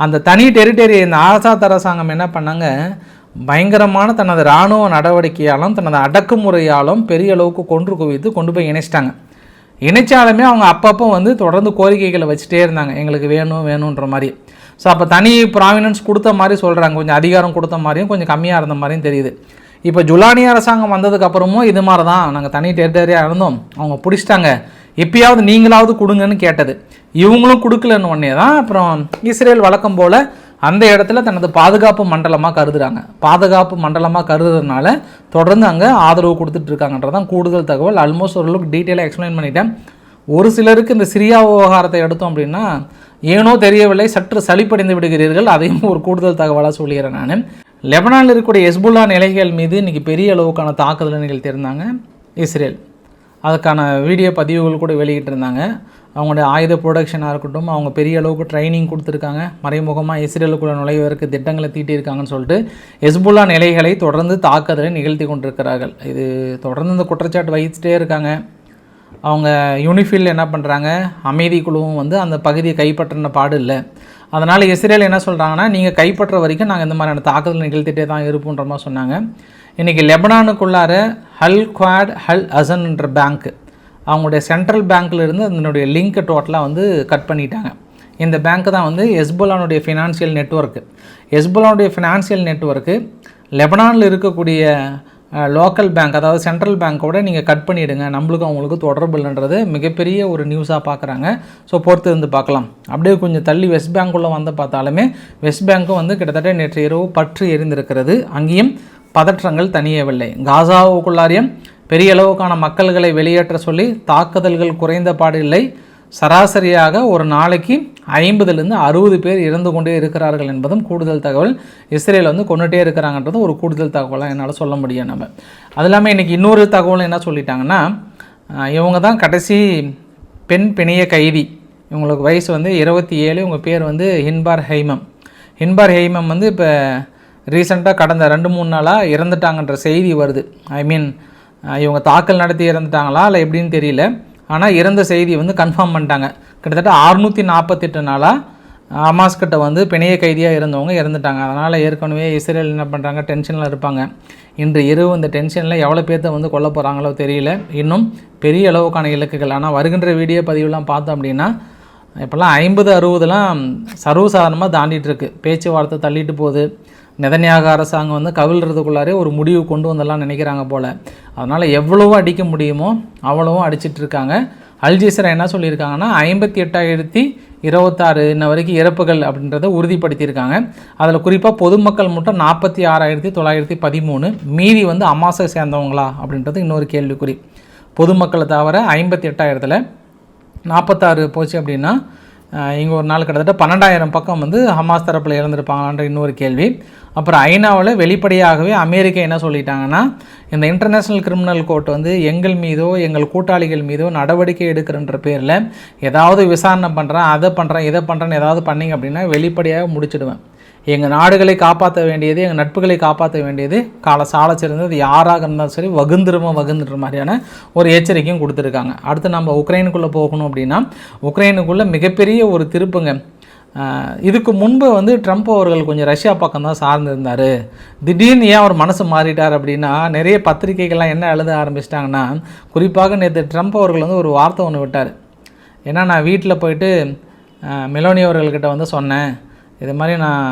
அந்த தனி டெரிட்டரி இந்த ஆசாத் அரசாங்கம் என்ன பண்ணாங்க? பயங்கரமான தனது இராணுவ நடவடிக்கையாலும் தனது அடக்குமுறையாலும் பெரிய அளவுக்கு கொன்று குவித்து கொண்டு போய் இணைச்சிட்டாங்க. இணைச்சாலுமே அவங்க அப்பப்போ வந்து தொடர்ந்து கோரிக்கைகளை வச்சுட்டே இருந்தாங்க. எங்களுக்கு வேணும் வேணுன்ற மாதிரி. ஸோ அப்போ தனி ப்ராவினன்ஸ் கொடுத்த மாதிரி சொல்கிறாங்க கொஞ்சம் அதிகாரம் கொடுத்த மாதிரியும் கொஞ்சம் கம்மியாக இருந்த மாதிரியும் தெரியுது. இப்போ ஜுலானி அரசாங்கம் வந்ததுக்கப்புறமும் இது மாதிரி தான் நாங்கள் தனி டெரிட்டரியாக இருந்தோம். அவங்க பிடிச்சிட்டாங்க. எப்பயாவது நீங்களாவது கொடுங்கன்னு கேட்டது. இவங்களும் கொடுக்கலன்னு உடனே தான் அப்புறம் இஸ்ரேல் வழக்கம் போல் அந்த இடத்துல தனது பாதுகாப்பு மண்டலமாக கருதுறாங்க. பாதுகாப்பு மண்டலமாக கருதுறதுனால தொடர்ந்து அங்கே ஆதரவு கொடுத்துட்ருக்காங்கன்றதான் கூடுதல் தகவல். ஆல்மோஸ்ட் ஓரளவுக்கு டீட்டெயிலாக எக்ஸ்பிளைன் பண்ணிட்டேன். ஒரு சிலருக்கு இந்த சிரியா விவகாரத்தை எடுத்தோம் அப்படின்னா ஏனோ தெரியவில்லை சற்று சளிப்படைந்து விடுகிறீர்கள். அதையும் ஒரு கூடுதல் தகவலாக சொல்லிடுறேன் நான். லெபனானில் இருக்கக்கூடிய எஸ்புல்லா நிலைகள் மீது இன்றைக்கி பெரிய அளவுக்கான தாக்குதல் நிகழ்த்தியிருந்தாங்க இஸ்ரேல். அதுக்கான வீடியோ பதிவுகள் கூட வெளியிட்டிருந்தாங்க. அவங்களுடைய ஆயுத ப்ரொடக்ஷனாக இருக்கட்டும் அவங்க பெரிய அளவுக்கு ட்ரைனிங் கொடுத்துருக்காங்க. மறைமுகமாக இஸ்ரேலுக்குள்ள நுழைவதற்கு திட்டங்களை தீட்டியிருக்காங்கன்னு சொல்லிட்டு எஸ்புல்லா நிலைகளை தொடர்ந்து தாக்குதலை நிகழ்த்தி கொண்டிருக்கிறார்கள். இது தொடர்ந்து இந்த குற்றச்சாட்டு வகிச்சிட்டே இருக்காங்க. அவங்க யூனிஃபில் என்ன பண்ணுறாங்க அமைதி குழுவும் வந்து அந்த பகுதியை கைப்பற்றின பாடு இல்லை. அதனால் இஸ்ரேல் என்ன சொல்கிறாங்கன்னா நீங்கள் கைப்பற்ற வரைக்கும் நாங்கள் இந்த மாதிரியான தாக்குதல் நிகழ்த்திட்டே தான் இருப்போன்ற மாதிரி சொன்னாங்க. இன்றைக்கி லெபனானுக்குள்ளார ஹல் குவாட் ஹல் அசன்ன்ற பேங்க்கு அவங்களுடைய சென்ட்ரல் பேங்க்ல இருந்து அதனுடைய லிங்க்கை டோட்டலாக வந்து கட் பண்ணிட்டாங்க. இந்த பேங்க்கு தான் வந்து எஸ்புல்லானுடைய ஃபினான்ஷியல் நெட்வொர்க்கு எஸ்போலானுடைய ஃபினான்ஷியல் நெட்வொர்க்கு லெபனானில் இருக்கக்கூடிய லோக்கல் பேங்க் அதாவது சென்ட்ரல் பேங்க்கோட நீங்கள் கட் பண்ணிவிடுங்க நம்மளுக்கும் அவங்களுக்கு தொடர்பு இல்லைன்றது மிகப்பெரிய ஒரு நியூஸாக பார்க்குறாங்க ஸோ பொறுத்து இருந்து பார்க்கலாம் அப்படியே கொஞ்சம் தள்ளி வெஸ்ட் பேங்க்குள்ளே வந்து பார்த்தாலுமே வெஸ்ட் பேங்க்கும் வந்து கிட்டத்தட்ட நேற்று இரவு பற்று எரிந்திருக்கிறது. அங்கேயும் பதற்றங்கள் தனியவில்லை காசாவுக்குள்ளாரையும் பெரிய அளவுக்கான மக்கள்களை வெளியேற்ற சொல்லி தாக்குதல்கள் குறைந்த பாடில்லை. இல்லை சராசரியாக ஒரு நாளைக்கு ஐம்பதுலேருந்து அறுபது பேர் இறந்து கொண்டே இருக்கிறார்கள் என்பதும் கூடுதல் தகவல். இஸ்ரேல் வந்து கொண்டுகிட்டே இருக்கிறாங்கன்றது ஒரு கூடுதல் தகவலாக என்னால் சொல்ல முடியும் நம்ம. அது இல்லாமல் இன்றைக்கி இன்னொரு தகவல் என்ன சொல்லிட்டாங்கன்னா இவங்க தான் கடைசி பெண் பிணைய கைதி. இவங்களுக்கு வயசு வந்து இருபத்தி ஏழு இவங்க பேர் வந்து ஹின்பார் ஹைமம் ஹின்பார் ஹெய்மம் வந்து இப்போ ரீசெண்டாக கடந்த ரெண்டு மூணு நாளாக இறந்துட்டாங்கன்ற செய்தி வருது. ஐ மீன் இவங்க தாக்கல் நடத்தி இறந்துட்டாங்களா இல்லை எப்படின்னு தெரியல. ஆனால் இறந்த செய்தி வந்து கன்ஃபார்ம் பண்ணிட்டாங்க. கிட்டத்தட்ட அறுநூற்றி நாற்பத்தெட்டு நாளாக அமாஸ்கிட்ட வந்து பிணைய கைதியாக இருந்தவங்க இறந்துட்டாங்க. அதனால் ஏற்கனவே இஸ்ரேல் என்ன பண்ணுறாங்க டென்ஷனில் இருப்பாங்க. இன்று இரவு இந்த டென்ஷனில் எவ்வளோ பேர்த்த வந்து கொல்ல போகிறாங்களோ தெரியல. இன்னும் பெரிய அளவுக்கான இலக்குகள். ஆனால் வருகின்ற வீடியோ பதிவுலாம் பார்த்தோம் அப்படின்னா இப்போல்லாம் ஐம்பது அறுபதுலாம் சர்வசாதாரணமாக தாண்டிகிட்ருக்கு பேச்சுவார்த்தை தள்ளிட்டு போகுது. நெதன்யாக அரசாங்கம் வந்து கவிழ்றதுக்குள்ளாரே ஒரு முடிவு கொண்டு வந்தெல்லாம் நினைக்கிறாங்க போல். அதனால் எவ்வளவோ அடிக்க முடியுமோ அவ்வளவும் அடிச்சிட்டு இருக்காங்க. அல்ஜீசரா என்ன சொல்லியிருக்காங்கன்னா ஐம்பத்தி எட்டாயிரத்தி இருபத்தாறு இன்ன வரைக்கும் இறப்புகள் அப்படின்றத உறுதிப்படுத்தியிருக்காங்க. அதில் குறிப்பாக பொதுமக்கள் மட்டும் நாற்பத்தி ஆறாயிரத்தி தொள்ளாயிரத்தி பதிமூணு மீதி வந்து அமாசை சேர்ந்தவங்களா அப்படின்றது இன்னொரு கேள்விக்குறி. பொதுமக்களை தவிர ஐம்பத்தி எட்டாயிரத்தில் நாற்பத்தாறு போச்சு அப்படின்னா இங்கே ஒரு நாள் கிட்டத்தட்ட பன்னெண்டாயிரம் பக்கம் வந்து ஹமாஸ் தரப்பில் இறந்துருப்பாங்களான்ற இன்னொரு கேள்வி. அப்புறம் ஐநாவில் வெளிப்படையாகவே அமெரிக்கா என்ன சொல்லிட்டாங்கன்னா இந்த இன்டர்நேஷ்னல் கிரிமினல் கோர்ட் வந்து எங்கள் மீதோ எங்கள் கூட்டாளிகள் மீதோ நடவடிக்கை எடுக்கிறன்ற பேரில் ஏதாவது விசாரணை பண்ணுறேன் அதை பண்ணுறேன் இதை பண்ணுறேன்னு ஏதாவது பண்ணீங்க அப்படின்னா வெளிப்படையாக முடிச்சிடுவேன். எங்கள் நாடுகளை காப்பாற்ற வேண்டியது எங்கள் நட்புகளை காப்பாற்ற வேண்டியது கால சாலை சிறந்தது யாராக இருந்தாலும் சரி வகுந்துருமா வகுந்துற மாதிரியான ஒரு எச்சரிக்கையும் கொடுத்துருக்காங்க. அடுத்து நம்ம உக்ரைனுக்குள்ளே போகணும் அப்படின்னா உக்ரைனுக்குள்ளே மிகப்பெரிய ஒரு திருப்புங்க. இதுக்கு முன்பு வந்து ட்ரம்ப் அவர்கள் கொஞ்சம் ரஷ்யா பக்கம் தான் சார்ந்திருந்தார். திடீர்னு ஏன் அவர் மனசு மாறிட்டார் அப்படின்னா நிறைய பத்திரிகைகள்லாம் என்ன எழுத ஆரம்பிச்சிட்டாங்கன்னா குறிப்பாக நேற்று ட்ரம்ப் அவர்கள் வந்து ஒரு வார்த்தை ஒன்று விட்டார். ஏன்னா நான் வீட்டில் போயிட்டு மெலோனி அவர்கள்கிட்ட வந்து சொன்னேன். இது மாதிரி நான்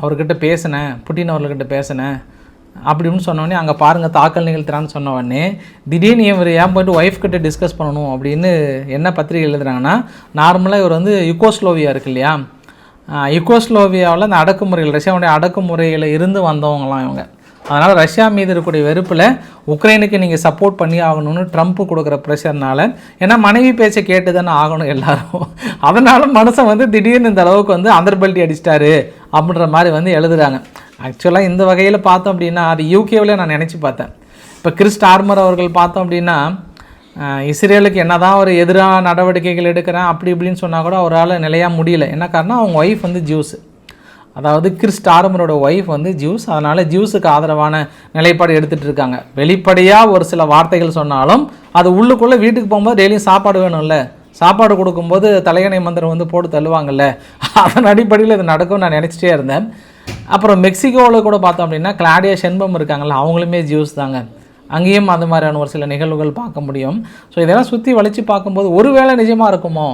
அவர்கிட்ட பேசினேன் புட்டின் அவர்கிட்ட பேசினேன். அப்படின்னு சொன்னோடனே அங்கே பாருங்கள் தாக்கல் நிகழ்த்துறான்னு சொன்ன திடீர்னு இவர் ஏன் போயிட்டு ஒய்ஃப் கிட்ட டிஸ்கஸ் பண்ணணும் அப்படின்னு என்ன பத்திரிகை எழுதுறாங்கன்னா நார்மலாக இவர் வந்து யுகோஸ்லோவியா இருக்கு இல்லையா? யுகோஸ்லோவியாவில் அந்த அடக்குமுறைகள் ரஷ்யாவுடைய அடக்குமுறையில் இருந்து வந்தவங்களாம் இவங்க. அதனால் ரஷ்யா மீது இருக்கக்கூடிய வெறுப்பில் உக்ரைனுக்கு நீங்கள் சப்போர்ட் பண்ணி ஆகணும்னு ட்ரம்ப் கொடுக்குற ப்ரெஷர்னால ஏன்னா மனைவி பேச்சை கேட்டு தானே ஆகணும் எல்லாரும். அதனால மனுஷன் வந்து திடீர்னு இந்த அளவுக்கு வந்து அந்தர்பல்ட்டி அடிச்சிட்டாரு அப்படின்ற மாதிரி வந்து எழுதுறாங்க. ஆக்சுவலாக இந்த வகையில் பார்த்தோம் அப்படின்னா அது யூகேவில் நான் நினச்சி பார்த்தேன். இப்போ கிறிஸ்ட் ஆர்மர் அவர்கள் பார்த்தோம் அப்படின்னா இஸ்ரேலுக்கு இஸ்ரேலுக்கு என்னதான் ஒரு எதிராக நடவடிக்கைகள் எடுக்கிறேன் அப்படி இப்படின்னு சொன்னால் கூட அவரால் நிலையாக முடியல. என்ன காரணம் அவங்க ஒய்ஃப் வந்து ஜூஸு அதாவது கிறிஸ்ட் ஆரம்பரோட ஒய்ஃப் வந்து ஜூஸ் அதனால் ஜூஸுக்கு ஆதரவான நிலைப்பாடு எடுத்துகிட்டு இருக்காங்க. வெளிப்படையாக ஒரு சில வார்த்தைகள் சொன்னாலும் அது உள்ளுக்குள்ளே வீட்டுக்கு போகும்போது டெய்லியும் சாப்பாடு வேணும்ல? சாப்பாடு கொடுக்கும்போது தலையணை மந்திரம் வந்து போட்டு தள்ளுவாங்கல்ல? அதன் அடிப்படையில் இது நடக்கும்னு நான் நினச்சிட்டே இருந்தேன். அப்புறம் மெக்சிகோவில் கூட பார்த்தோம் அப்படின்னா கிளாடியா செண்பம் இருக்காங்கல்ல அவங்களுமே ஜூஸ் தாங்க. அங்கேயும் அந்த மாதிரியான ஒரு சில நிகழ்வுகள் பார்க்க முடியும். ஸோ இதெல்லாம் சுற்றி வளைச்சி பார்க்கும்போது ஒருவேளை நிஜமாக இருக்குமோ?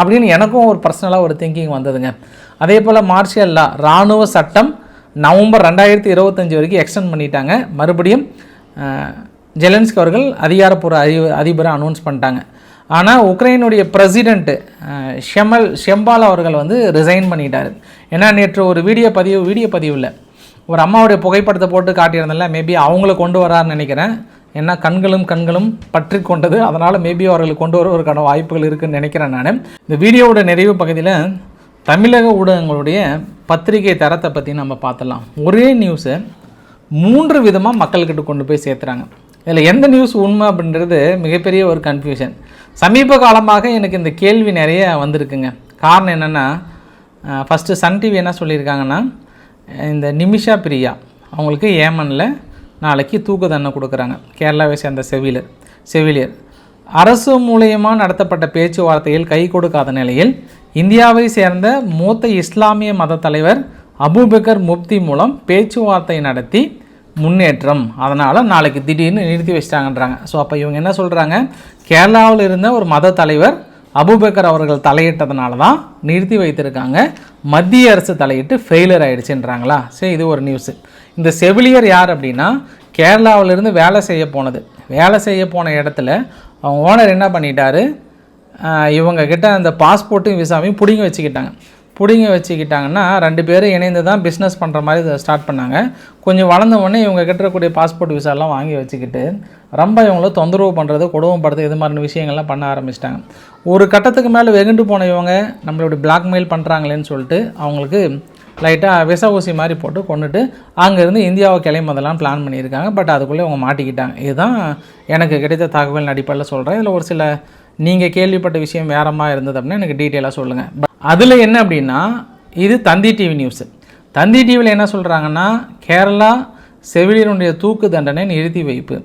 அப்படின்னு எனக்கும் ஒரு பர்சனலாக ஒரு திங்கிங் வந்ததுங்க. அதே போல் மார்ஷியல் லா இராணுவ சட்டம் நவம்பர் ரெண்டாயிரத்தி இருபத்தஞ்சி வரைக்கும் எக்ஸ்டெண்ட் பண்ணிட்டாங்க. மறுபடியும் ஜெலன்ஸ்கி அவர்கள் அதிகாரப்பூர்வ அதி அதிபரை அனௌன்ஸ் பண்ணிட்டாங்க. ஆனால் உக்ரைனுடைய பிரசிடெண்ட்டு ஷெமல் ஷெம்பால் அவர்கள் வந்து ரிசைன் பண்ணிட்டார். ஏன்னா நேற்று ஒரு வீடியோ பதிவு வீடியோ பதிவு இல்லை. ஒரு அம்மாவுடைய புகைப்படத்தை போட்டு காட்டியிருந்தேன்ல மேபி அவங்கள கொண்டு வரான்னு நினைக்கிறேன். ஏன்னா கண்களும் கண்களும் பற்றி கொண்டது. அதனால் மேபி அவர்களுக்கு கொண்டு வருவதற்கான வாய்ப்புகள் இருக்குதுன்னு நினைக்கிறேன் நான். இந்த வீடியோவோட நிறைவு பகுதியில் தமிழக ஊடகங்களுடைய பத்திரிகை தரத்தை பற்றி நம்ம பார்த்தலாம் ஒரே நியூஸை மூன்று விதமாக மக்கள்கிட்ட கொண்டு போய் சேர்த்துறாங்க. இதில் எந்த நியூஸ் உண்மை அப்படின்றது மிகப்பெரிய ஒரு கன்ஃபியூஷன் சமீப காலமாக எனக்கு இந்த கேள்வி நிறைய வந்திருக்குங்க. காரணம் என்னென்னா ஃபஸ்ட்டு சன் டிவி என்ன சொல்லியிருக்காங்கன்னா இந்த நிமிஷா பிரியா அவங்களுக்கு ஏமனில் நாளைக்கு தூக்கு தண்டனை கொடுக்குறாங்க. கேரளாவை சேர்ந்த செவிலியர் செவிலியர். அரசு மூலயமா நடத்தப்பட்ட பேச்சுவார்த்தையில் கை கொடுக்காத நிலையில் இந்தியாவை சேர்ந்த மூத்த இஸ்லாமிய மத தலைவர் அபுபக்கர் முப்தி மூலம் பேச்சுவார்த்தை நடத்தி முன்னேற்றம். அதனால் நாளைக்கு திடீர்னு நிறுத்தி வச்சிட்டாங்கன்றாங்க. ஸோ அப்போ இவங்க என்ன சொல்கிறாங்க கேரளாவில் இருந்த ஒரு மத தலைவர் அபுபக்கர் அவர்கள் தலையிட்டதுனால தான் நிறுத்தி வைத்திருக்காங்க. மத்திய அரசு தலையிட்டு ஃபெயிலியர் ஆகிடுச்சுன்றாங்களா சரி இது ஒரு நியூஸு இந்த செவிலியர் யார் அப்படின்னா கேரளாவிலேருந்து வேலை செய்ய போனது. வேலை செய்ய போன இடத்துல அவங்க ஓனர் என்ன பண்ணிட்டாரு? இவங்கக்கிட்ட இவங்க அந்த பாஸ்போர்ட்டும் விசாவையும் பிடிங்க வச்சுக்கிட்டாங்க. பிடிங்க வச்சுக்கிட்டாங்கன்னா ரெண்டு பேரும் இணைந்து தான் பிஸ்னஸ் பண்ணுற மாதிரி இதை ஸ்டார்ட் பண்ணாங்க. கொஞ்சம் வளர்ந்த உடனே இவங்க கிட்டக்கூடிய பாஸ்போர்ட் விசாலாம் வாங்கி வச்சுக்கிட்டு ரொம்ப இவங்கள தொந்தரவு பண்ணுறது கொடுமைப்படுறது இது மாதிரி விஷயங்கள்லாம் பண்ண ஆரம்பிச்சிட்டாங்க. ஒரு கட்டத்துக்கு மேலே வெகுண்டு போன இவங்க நம்மளுடைய பிளாக்மெயில் பண்ணுறாங்களேன்னு சொல்லிட்டு அவங்களுக்கு லைட்டாக விச ஊசி மாதிரி போட்டு கொண்டுட்டு அங்கேருந்து இந்தியாவை கிளம்பதெல்லாம் பிளான் பண்ணியிருக்காங்க. பட் அதுக்குள்ளே அவங்க மாட்டிக்கிட்டாங்க. இதுதான் எனக்கு கிடைத்த தகவல் அடிப்படையில் சொல்கிறேன் இதில் ஒரு சில நீங்கள் கேள்விப்பட்ட விஷயம் வேறமாக இருந்தது அப்படின்னா எனக்கு டீட்டெயிலாக சொல்லுங்கள் பட் அதில் என்ன அப்படின்னா இது தந்தி டிவி நியூஸு தந்தி டிவியில் என்ன சொல்கிறாங்கன்னா கேரளா செவிலியருடைய தூக்கு தண்டனை நிறுத்தி வைப்பு.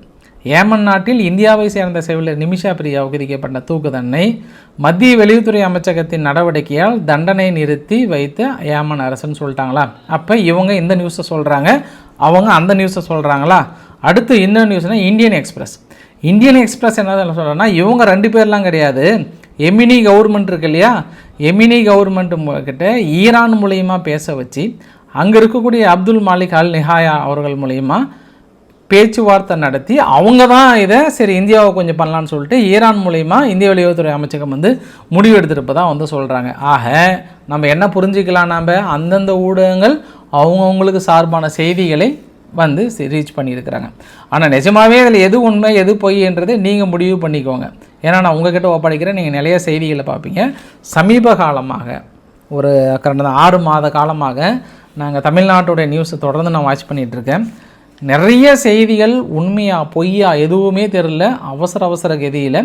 ஏமன் நாட்டில் இந்தியாவை சேர்ந்த செவிலர் நிமிஷா பிரியாவுக்கு விதிக்கப்பட்ட தூக்கு தண்டனை மத்திய வெளியுறவுத்துறை அமைச்சகத்தின் நடவடிக்கையால் தண்டனை நிறுத்தி வைத்த ஏமன் அரசுன்னு சொல்லிட்டாங்களா? அப்போ இவங்க இந்த நியூஸை சொல்கிறாங்க அவங்க அந்த நியூஸை சொல்கிறாங்களா அடுத்து இன்னொரு நியூஸ்னால் இந்தியன் எக்ஸ்பிரஸ். இந்தியன் எக்ஸ்பிரஸ் என்ன சொல்கிறேன்னா இவங்க ரெண்டு பேர்லாம் கிடையாது. எமினி கவர்மெண்ட் இருக்கு இல்லையா? எமினி கவர்மெண்ட் கிட்ட ஈரான் மூலியமாக பேச வச்சு அங்கே இருக்கக்கூடிய அப்துல் மாலிக் அல் நிஹாயா அவர்கள் மூலியமாக பேச்சுவார்த்தை நடத்தி அவங்க தான் இதை சரி இந்தியாவை கொஞ்சம் பண்ணலான்னு சொல்லிட்டு ஈரான் மூலயமா இந்திய வெளியுறவுத்துறை அமைச்சகம் வந்து முடிவு எடுத்திருப்பதாக வந்து சொல்கிறாங்க ஆக நம்ம என்ன புரிஞ்சுக்கலாம் நம்ம அந்தந்த ஊடகங்கள் அவங்கவுங்களுக்கு சார்பான செய்திகளை வந்து ரீச் பண்ணியிருக்கிறாங்க. ஆனால் நிஜமாகவே அதில் எது உண்மை எது பொய்ன்றதை நீங்கள் முடிவு பண்ணிக்கோங்க. ஏன்னா நான் உங்ககிட்ட ஒப்படைக்கிறேன் நீங்கள் நிறைய செய்திகளை பார்ப்பீங்க. சமீப காலமாக ஒரு கடந்த ஆறு மாத காலமாக நாங்கள் தமிழ்நாட்டுடைய நியூஸை தொடர்ந்து நான் வாட்ச் பண்ணிகிட்டு இருக்கேன். நிறைய செய்திகள் உண்மையா பொய்யா எதுவுமே தெரில அவசர அவசர கதியில்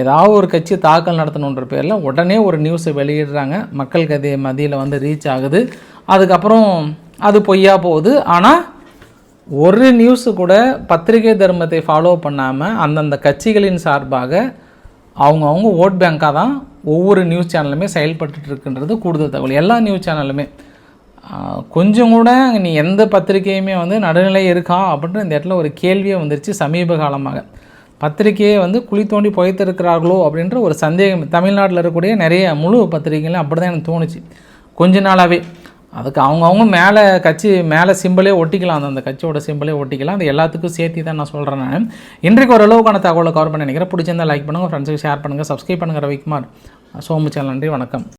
ஏதாவது ஒரு கட்சி தாக்கல் நடத்தணுன்ற பேரில் உடனே ஒரு நியூஸை வெளியிடுறாங்க. மக்கள் கதையை மதியில் வந்து ரீச் ஆகுது. அதுக்கப்புறம் அது பொய்யா போகுது. ஆனால் ஒரு நியூஸு கூட பத்திரிகை தர்மத்தை ஃபாலோ பண்ணாமல் அந்தந்த கட்சிகளின் சார்பாக அவங்கவுங்க ஓட் பேங்காக தான் ஒவ்வொரு நியூஸ் சேனலுமே செயல்பட்டுட்ருக்குன்றது கூடுதல் தகவல். எல்லா நியூஸ் சேனலுமே கொஞ்சம் கூட நீ எந்த பத்திரிகையுமே வந்து நடுநிலை இருக்கா அப்படின்ற இந்த இடத்துல ஒரு கேள்வியே வந்துருச்சு சமீப காலமாக. பத்திரிகையை வந்து குழி தோண்டி புகைத்திருக்கிறார்களோ அப்படின்ற ஒரு சந்தேகம். தமிழ்நாட்டில் இருக்கக்கூடிய நிறைய முழு பத்திரிகைகளும் அப்படி தான் எனக்கு தோணுச்சு. கொஞ்ச நாளாகவே அதுக்கு அவங்கவுங்க மேலே கட்சி மேலே சிம்பிளே ஒட்டிக்கலாம். அந்த அந்த கட்சியோட சிம்பிளே ஒட்டிக்கலாம். அது எல்லாத்துக்கும் சேர்த்து தான் நான் சொல்கிறேன் நான். இன்றைக்கு ஓரளவுக்கான தகவலை கவர் பண்ண நினைக்கிறேன். பிடிச்சிருந்தா லைக் பண்ணுங்கள் ஃப்ரெண்ட்ஸுக்கு ஷேர் பண்ணுங்கள் சப்ஸ்கிரைப் பண்ணுங்கள் ரவிக்குமார். சோமு சேனல் நன்றி வணக்கம்.